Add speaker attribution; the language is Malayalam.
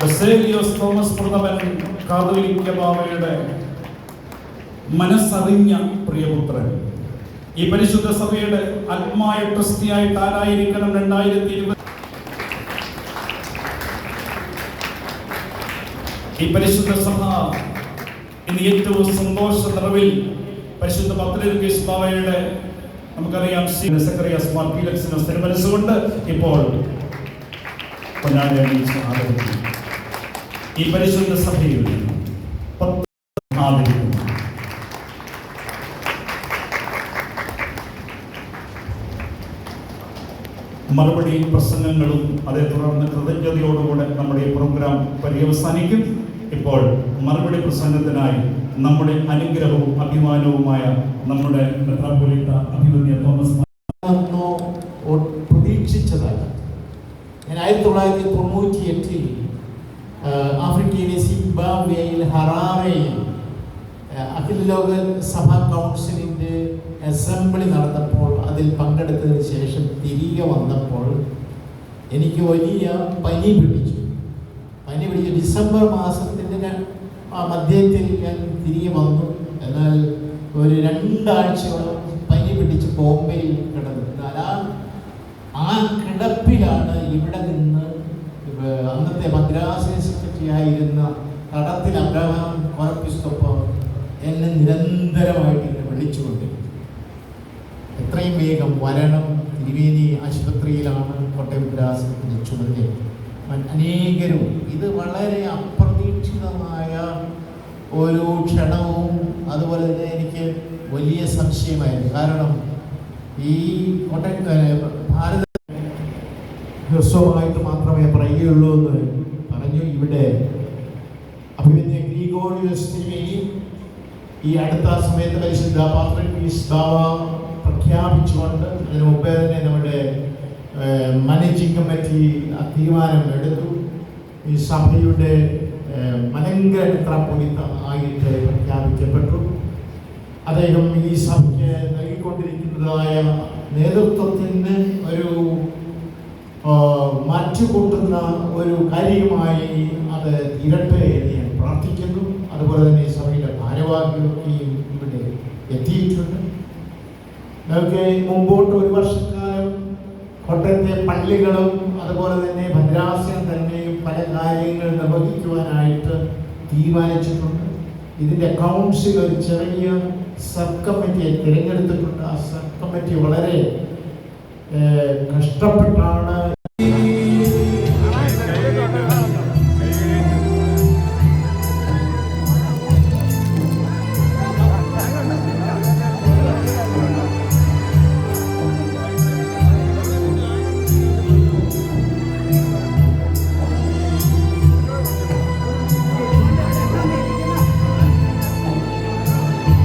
Speaker 1: ബസേലിയോസ് തോമസ് പ്രഥമൻ കാതോലിക്ക ബാവയുടെ മനസ്സറിഞ്ഞ പ്രിയപുത്രൻ. ഈ പരിശുദ്ധ സഭയുടെ ആത്മായ ട്രസ്റ്റിയായിട്ട് ആരായിരിക്കണം രണ്ടായിരത്തി ഇരുപത് ഈ പരിശുദ്ധ സഭ ഇന്ന് ഏറ്റവും സന്തോഷ നിറവിൽ പരിശുദ്ധ പത്രയുടെ നമുക്കറിയാം സെക്രട്ടറിയാസ് മാർ പീലക്സിനോ ഇപ്പോൾ പൊന്നാടി ആദരിക്കുന്നു. ഈ പരിശുദ്ധ സഭയിൽ ആദരിക്കുന്നു മറുപടി പ്രസംഗങ്ങളും അതേ തുടർന്ന് കൃതജ്ഞതയോടുകൂടെ നമ്മുടെ ഈ പ്രോഗ്രാം പര്യവസാനിക്കും. ഇപ്പോൾ മറുപടി പ്രസംഗത്തിനായി നമ്മുടെ അനുഗ്രഹവും അഭിമാനവുമായ നമ്മുടെ അഭിമന്യ തോമസ്
Speaker 2: പ്രതീക്ഷിച്ചതല്ല. ഞാൻ ആയിരത്തി തൊള്ളായിരത്തി തൊണ്ണൂറ്റി എട്ടിൽ ആഫ്രിക്കയിലെ സിംബാബ്വേയിൽ ഹറാറയിൽ അഖില ലോക സഭാ കൗൺസിലിന്റെ അസംബ്ലി നടന്നപ്പോൾ അതിൽ പങ്കെടുത്തതിന് ശേഷം തിരികെ വന്നപ്പോൾ എനിക്ക് വലിയ പനി പിടിച്ചു. പനി പിടിച്ച് ഡിസംബർ മാസത്തിന്റെ മധ്യത്തിൽ ഞാൻ തിരികെ വന്നു. എന്നാൽ ഒരു രണ്ടാഴ്ചയോളം പനി പിടിച്ച് ബോംബെയിൽ കിടന്നു ആ കിടപ്പിലാണ് ഇവിടെ നിന്ന് അന്നത്തെ മദ്രാസ് സെക്രട്ടറി ആയിരുന്ന കടത്തിൽ അബ്രഹാം കോർപ്പിസ്കൊപ്പം എന്നെ നിരന്തരമായിട്ട് എന്നെ വിളിച്ചുകൊണ്ടിരുന്നു. എത്രയും വേഗം വരണം തിരുവേദി ആശുപത്രിയിലാണ് കോട്ടയം മദ്രാസിന്റെ ചുമതല അനേകരും ഇത് വളരെ അപ്രതീക്ഷിതമായ ഒരു ക്ഷണവും അതുപോലെ തന്നെ എനിക്ക് വലിയ സംശയമായിരുന്നു. കാരണം ഈ കോട്ടയം ഭാരത ഹ്രസ്വമായിട്ട് മാത്രമേ പറയുകയുള്ളൂ എന്ന് ഇവിടെ അഭിമന്യ ഗ്രീഗോറിയസ് തിരുമേനി ഈ അടുത്ത സമയത്ത് പരിശുദ്ധ പാത്രീസ് ബാവ പ്രഖ്യാപിച്ചുകൊണ്ട് അതിന് മുമ്പേ തന്നെ നമ്മുടെ മാനേജിംഗ് കമ്മിറ്റി തീരുമാനം എടുത്തു. ഈ സഭയുടെ ഏഹ്, മലങ്കര മെത്രാപ്പൊലീത്ത ആയിട്ട് പ്രഖ്യാപിക്കപ്പെട്ടു. അദ്ദേഹം ഈ സഭയ്ക്ക് നൽകിക്കൊണ്ടിരിക്കുന്നതായ നേതൃത്വത്തിന് ഒരു മാറ്റുകൂട്ടുന്ന ഒരു കാര്യമായി അത് ഇരട്ടെ എന്ന് ഞാൻ പ്രാർത്ഥിക്കുന്നു. അതുപോലെ തന്നെ സഭയുടെ ഭാരവാഹികളൊക്കെയും ഇവിടെ എത്തിയിട്ടുണ്ട്. നമുക്ക് മുമ്പോട്ട് ഒരു വർഷക്കാലം കോട്ടയത്തെ പള്ളികളും അതുപോലെ തന്നെ ഭദ്രാസ്യം തന്നെയും പല കാര്യങ്ങൾ നിർവഹിക്കുവാനായിട്ട് തീരുമാനിച്ചിട്ടുണ്ട്. ഇതിന്റെ കൗൺസിൽ ഒരു ചെറിയ സബ് കമ്മിറ്റിയെ തിരഞ്ഞെടുത്തിട്ടുണ്ട്. ആ സബ് കമ്മിറ്റി വളരെ കഷ്ടപ്പെട്ടാണ്